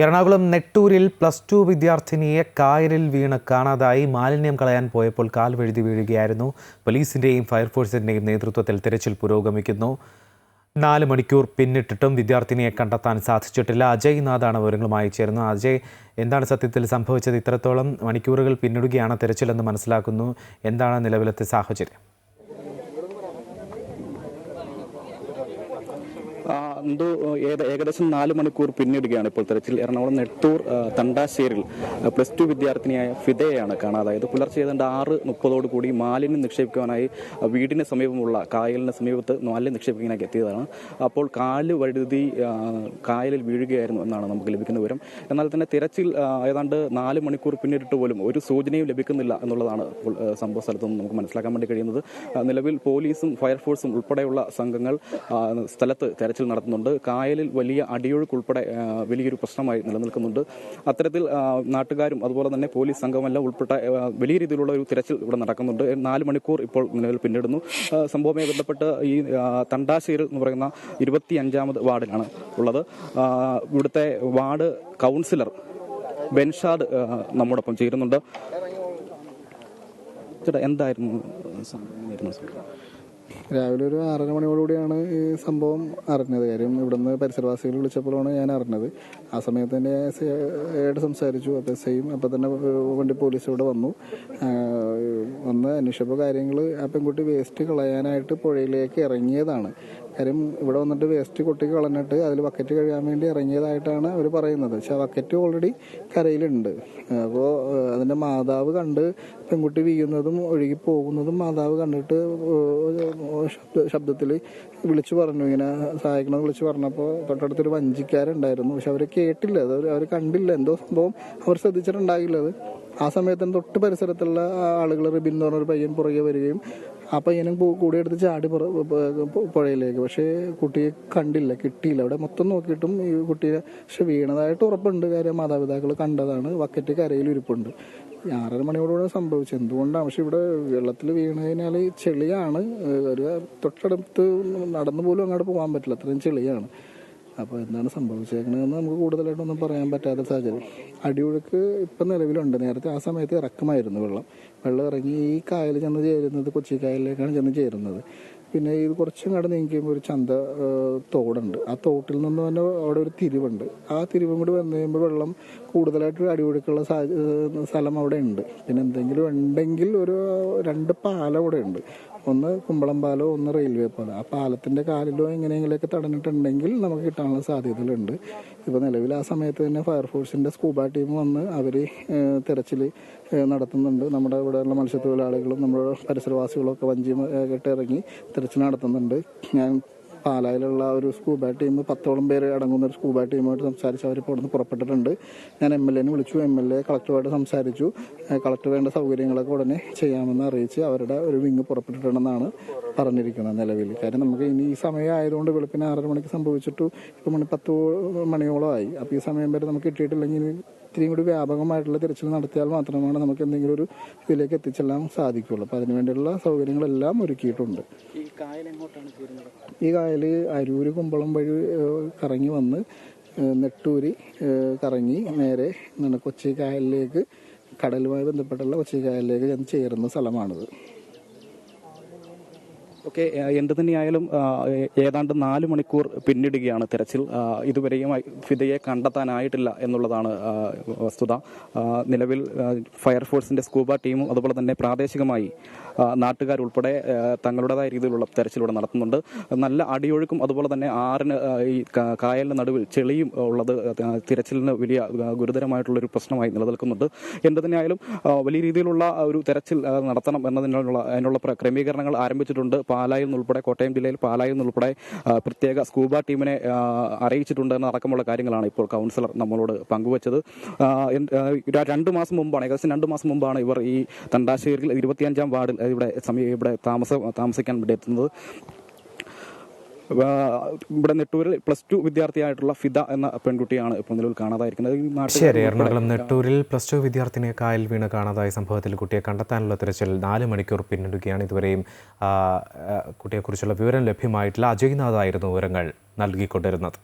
എറണാകുളം നെട്ടൂരിൽ plus two വിദ്യാർത്ഥിനിയെ കായലിൽ വീണ് കാണാതായി മാലിന്യം കളയാൻ പോയപ്പോൾ കാൽ വഴുതി വീഴുകയായിരുന്നു. പോലീസിന്റെയും ഫയർഫോഴ്സിന്റെയും നേതൃത്വത്തിൽ തിരച്ചിൽ പുരോഗമിക്കുന്നു. നാല് മണിക്കൂർ പിന്നിട്ടിട്ടും വിദ്യാർത്ഥിനിയെ കണ്ടെത്താൻ സാധിച്ചിട്ടില്ല. അജയ് നാഥാണ് വിവരങ്ങളുമായി ചേരുന്നത്. അജയ് എന്താണ് സത്യത്തിൽ സംഭവിച്ചത്? ഇത്രത്തോളം മണിക്കൂറുകൾ പിന്നിടുകയാണ് തിരച്ചിലെന്ന് മനസ്സിലാക്കുന്നു. എന്താണ് നിലവിലത്തെ സാഹചര്യം? ആ, എന്തോ ഏകദേശം നാല് മണിക്കൂർ പിന്നിടുകയാണ് ഇപ്പോൾ തെരച്ചിൽ. എറണാകുളം നെട്ടൂർ തണ്ടാശ്ശേരിൽ പ്ലസ് ടു വിദ്യാർത്ഥിനിയായ ഫിദയെയാണ് കാണാതായത് പുലർച്ചെ ഏതാണ്ട് ആറ് മുപ്പതോട് കൂടി മാലിന്യം നിക്ഷേപിക്കുവാനായി വീടിന് സമീപമുള്ള കായലിന് സമീപത്ത് മാലിന്യം നിക്ഷേപിക്കാനായി എത്തിയതാണ്. അപ്പോൾ കാൽ വഴുതി കായലിൽ വീഴുകയായിരുന്നു എന്നാണ് നമുക്ക് ലഭിക്കുന്ന വിവരം. എന്നാൽ തന്നെ തിരച്ചിൽ ഏതാണ്ട് നാല് മണിക്കൂർ പിന്നിട്ടിട്ട് പോലും ഒരു സൂചനയും ലഭിക്കുന്നില്ല എന്നുള്ളതാണ് സംഭവ സ്ഥലത്ത് നിന്ന് നമുക്ക് മനസ്സിലാക്കാൻ വേണ്ടി കഴിയുന്നത്. നിലവിൽ പോലീസും ഫയർഫോഴ്സും ഉൾപ്പെടെയുള്ള സംഘങ്ങൾ സ്ഥലത്ത് തെരച്ചിൽ നടത്തുന്നുണ്ട് കായലിൽ വലിയ അടിയൊഴുക്ക് ഉൾപ്പെടെ വലിയൊരു പ്രശ്നമായി നിലനിൽക്കുന്നുണ്ട്. അത്തരത്തിൽ നാട്ടുകാരും അതുപോലെ തന്നെ പോലീസ് സംഘമെല്ലാം ഉൾപ്പെട്ട വലിയ രീതിയിലുള്ള ഒരു തിരച്ചിൽ ഇവിടെ നടക്കുന്നുണ്ട്. നാല് മണിക്കൂർ ഇപ്പോൾ നിലവിൽ പിന്നിടുന്നു. സംഭവവുമായി ബന്ധപ്പെട്ട് ഈ തണ്ടാശ്ശേരി എന്ന് പറയുന്ന ഇരുപത്തി അഞ്ചാമത് വാർഡിലാണ് ഉള്ളത്. ഇവിടുത്തെ വാർഡ് കൗൺസിലർ ബെൻഷാദ് നമ്മോടൊപ്പം ചേരുന്നുണ്ട്. ചേട്ടാ എന്തായിരുന്നു? രാവിലെ ഒരു ആറര മണിയോടുകൂടിയാണ് ഈ സംഭവം അറിഞ്ഞത്. കാര്യം ഇവിടുന്ന് പരിസരവാസികൾ വിളിച്ചപ്പോഴാണ് ഞാൻ അറിഞ്ഞത്. ആ സമയത്ത് തന്നെ എസ് സംസാരിച്ചു. അപ്പോൾ എസ് ഐയും അപ്പം തന്നെ വണ്ടി പോലീസ് ഇവിടെ വന്നു. ആ, വന്ന് അന്വേഷിച്ചപ്പോൾ കാര്യങ്ങൾ ആ പെൺകുട്ടി വേസ്റ്റ് കളയാനായിട്ട് പുഴയിലേക്ക് ഇറങ്ങിയതാണ്. കാര്യം ഇവിടെ വന്നിട്ട് വേസ്റ്റ് കൊട്ടി കളഞ്ഞിട്ട് അതിൽ ബക്കറ്റ് കഴുകാൻ വേണ്ടി ഇറങ്ങിയതായിട്ടാണ് അവർ പറയുന്നത്. പക്ഷെ ആ ബക്കറ്റ് ഓൾറെഡി കരയിലുണ്ട്. അപ്പോൾ അതിന്റെ മാതാവ് കണ്ട് പെൺകുട്ടി വീഴുന്നതും ഒഴുകി പോകുന്നതും മാതാവ് കണ്ടിട്ട് ശബ്ദ ശബ്ദത്തിൽ വിളിച്ചു പറഞ്ഞു. ഇങ്ങനെ സഹായിക്കണമെന്ന് വിളിച്ചു പറഞ്ഞപ്പോൾ തൊട്ടടുത്തൊരു വഞ്ചിക്കാരുണ്ടായിരുന്നു. പക്ഷെ അവർ കേട്ടില്ല. അത് അവർ കണ്ടില്ല. എന്തോ സംഭവം അവർ ശ്രദ്ധിച്ചിട്ടുണ്ടാകില്ല അത്. ആ സമയത്തിന് തൊട്ട് പരിസരത്തുള്ള ആളുകൾ റിബിൻ എന്ന് പറഞ്ഞൊരു പയ്യൻ പുറകെ വരികയും ആ പയ്യനും കൂടെ എടുത്ത് ചാടി പുഴയിലേക്ക്. പക്ഷേ കുട്ടിയെ കണ്ടില്ല കിട്ടിയില്ല. അവിടെ മൊത്തം നോക്കിയിട്ടും ഈ കുട്ടിയെ പക്ഷെ വീണതായിട്ട് ഉറപ്പുണ്ട്. കാര്യം മാതാപിതാക്കൾ കണ്ടതാണ്. വക്കറ്റ് കരയിൽ ഇരിപ്പുണ്ട്. ആറര മണിയോടുകൂടെ സംഭവിച്ചു എന്തുകൊണ്ടാണ്? പക്ഷെ ഇവിടെ വെള്ളത്തിൽ വീണതിനാൽ ചെളിയാണ്. ഒരു തൊട്ടടുത്ത് നടന്നു പോലും അങ്ങോട്ട് പോകാൻ പറ്റില്ല. അത്രയും ചെളിയാണ്. അപ്പോൾ എന്താണ് സംഭവിച്ചേക്കണതെന്ന് നമുക്ക് കൂടുതലായിട്ടൊന്നും പറയാൻ പറ്റാത്ത സാഹചര്യം. അടിയൊഴുക്ക് ഇപ്പം നിലവിലുണ്ട്. നേരത്തെ ആ സമയത്ത് ഇറക്കമായിരുന്നു വെള്ളം. വെള്ളം ഇറങ്ങി ഈ കായൽ ചെന്ന് ചേരുന്നത് കൊച്ചി കായലിലേക്കാണ് ചെന്ന് ചേരുന്നത്. പിന്നെ ഇത് കുറച്ചും കട നീങ്ങിക്കുമ്പോൾ ഒരു ചന്ത തോടുണ്ട്. ആ തോട്ടിൽ നിന്ന് തന്നെ അവിടെ ഒരു തിരിവുണ്ട്. ആ തിരിവും കൂടി വന്നു കഴിയുമ്പോൾ വെള്ളം കൂടുതലായിട്ട് അടിയൊഴുക്കുള്ള സാ- സ്ഥലം അവിടെ ഉണ്ട്. പിന്നെ എന്തെങ്കിലും ഉണ്ടെങ്കിൽ ഒരു രണ്ട് പാലം അവിടെ ഉണ്ട്. ഒന്ന് കുമ്പളം പാലോ ഒന്ന് റെയിൽവേ പാലോ. ആ പാലത്തിന്റെ കാലിലോ എങ്ങനെയെങ്കിലുമൊക്കെ തടഞ്ഞിട്ടുണ്ടെങ്കിൽ നമുക്ക് കിട്ടാനുള്ള സാധ്യതകളുണ്ട്. ഇപ്പോൾ നിലവിൽ ആ സമയത്ത് തന്നെ ഫയർഫോഴ്സിന്റെ സ്കൂബ ടീം വന്ന് അവർ തിരച്ചിൽ നടത്തുന്നുണ്ട്. നമ്മുടെ ഇവിടെയുള്ള മത്സ്യത്തൊഴിലാളികളും നമ്മുടെ പരിസരവാസികളും ഒക്കെ വഞ്ചി കെട്ടിറങ്ങി തിരച്ചിൽ നടത്തുന്നുണ്ട്. ഞാൻ പാലായിലുള്ള ഒരു സ്കൂബ ടീം പത്തോളം പേര് അടങ്ങുന്ന ഒരു സ്കൂബ ടീമായിട്ട് സംസാരിച്ച് അവർ ഇപ്പോൾ പുറപ്പെട്ടിട്ടുണ്ട്. ഞാൻ എം എൽ എനെ വിളിച്ചു. എം എൽ എ കളക്ടറുമായിട്ട് സംസാരിച്ചു. കളക്ടർ വേണ്ട സൗകര്യങ്ങളൊക്കെ ഉടനെ ചെയ്യാമെന്ന് അറിയിച്ച് അവരുടെ ഒരു വിങ് പുറപ്പെട്ടിട്ടുണ്ടെന്നാണ് പറഞ്ഞിരിക്കുന്നത് നിലവിൽ. കാര്യം നമുക്ക് ഇനി ഈ സമയം ആയതുകൊണ്ട് വെളുപ്പിന് ആറര മണിക്ക് സംഭവിച്ചിട്ടു ഇപ്പം മണി പത്ത് മണിയോളമായി അപ്പോൾ ഈ സമയം വരെ നമുക്ക് കിട്ടിയിട്ടില്ലെങ്കിൽ ഇനി ഇത്തിരിയും കൂടി വ്യാപകമായിട്ടുള്ള തിരച്ചിൽ നടത്തിയാൽ മാത്രമാണ് നമുക്ക് എന്തെങ്കിലും ഒരു ഇതിലേക്ക് എത്തിച്ചെല്ലാം സാധിക്കുള്ളൂ അപ്പോൾ അതിനുവേണ്ടിയുള്ള സൗകര്യങ്ങളെല്ലാം ഒരുക്കിയിട്ടുണ്ട്. ഈ കായൽ അരൂര് കുമ്പളം വഴി കറങ്ങി വന്ന് നെട്ടൂരി കറങ്ങി നേരെ കൊച്ചി കായലിലേക്ക് കടലുമായി ബന്ധപ്പെട്ടുള്ള കൊച്ചി കായലിലേക്ക് ചെന്ന് ചേരുന്ന സ്ഥലമാണിത്. ഓക്കെ എന്ത് തന്നെയായാലും ഏതാണ്ട് നാല് മണിക്കൂർ പിന്നിടുകയാണ് തെരച്ചിൽ. ഇതുവരെയും ഫിദയെ കണ്ടെത്താനായിട്ടില്ല എന്നുള്ളതാണ് വസ്തുത. നിലവിൽ ഫയർഫോഴ്സിന്റെ സ്കൂബ ടീമും അതുപോലെ തന്നെ പ്രാദേശികമായി നാട്ടുകാരുൾപ്പെടെ തങ്ങളുടേതായ രീതിയിലുള്ള തെരച്ചിലൂടെ നടത്തുന്നുണ്ട്. നല്ല അടിയൊഴുക്കും അതുപോലെ തന്നെ ആറിന് ഈ കായലിന് നടുവിൽ ചെളിയും ഉള്ളത് തിരച്ചിലിന് വലിയ ഗുരുതരമായിട്ടുള്ളൊരു പ്രശ്നമായി നിലനിൽക്കുന്നുണ്ട്. എന്ത് തന്നെയായാലും വലിയ രീതിയിലുള്ള ഒരു തെരച്ചിൽ നടത്തണം എന്നതിനുള്ള അതിനുള്ള ക്രമീകരണങ്ങൾ ആരംഭിച്ചിട്ടുണ്ട്. പാലായിൽ നിന്നുൾപ്പെടെ കോട്ടയം ജില്ലയിൽ പാലായിൽ നിന്നുൾപ്പെടെ പ്രത്യേക സ്കൂബ ടീമിനെ അറിയിച്ചിട്ടുണ്ടെന്ന് അടക്കമുള്ള കാര്യങ്ങളാണ് ഇപ്പോൾ കൗൺസിലർ നമ്മളോട് പങ്കുവച്ചത്. രണ്ട് മാസം മുമ്പാണ് ഏകദേശം രണ്ട് മാസം മുമ്പാണ് ഇവർ ഈ തണ്ടാശ്ശേരിയിൽ ഇരുപത്തിയഞ്ചാം വാർഡിൽ ഇവിടെ സമീപ ഇവിടെ താമസ താമസിക്കാൻ വേണ്ടി എത്തുന്നത്. ഇവിടെ നെട്ടൂരിൽ പ്ലസ് ടു വിദ്യാർത്ഥിയായിട്ടുള്ള ഫിദ എന്ന പെൺകുട്ടിയാണ് ഇപ്പോൾ നിലവിൽ കാണാതായിരിക്കുന്നത്. ശരി എറണാകുളം നെട്ടൂരിൽ പ്ലസ് ടു വിദ്യാർത്ഥിനിയെ കായൽ വീണ് കാണാതായ സംഭവത്തിൽ കുട്ടിയെ കണ്ടെത്താനുള്ള തിരച്ചിൽ നാല് മണിക്കൂർ പിന്നിടുകയാണ്. ഇതുവരെയും കുട്ടിയെക്കുറിച്ചുള്ള വിവരം ലഭ്യമായിട്ടില്ല. അജയ്നാഥായിരുന്നു വിവരങ്ങൾ നൽകിക്കൊണ്ടിരുന്നത്.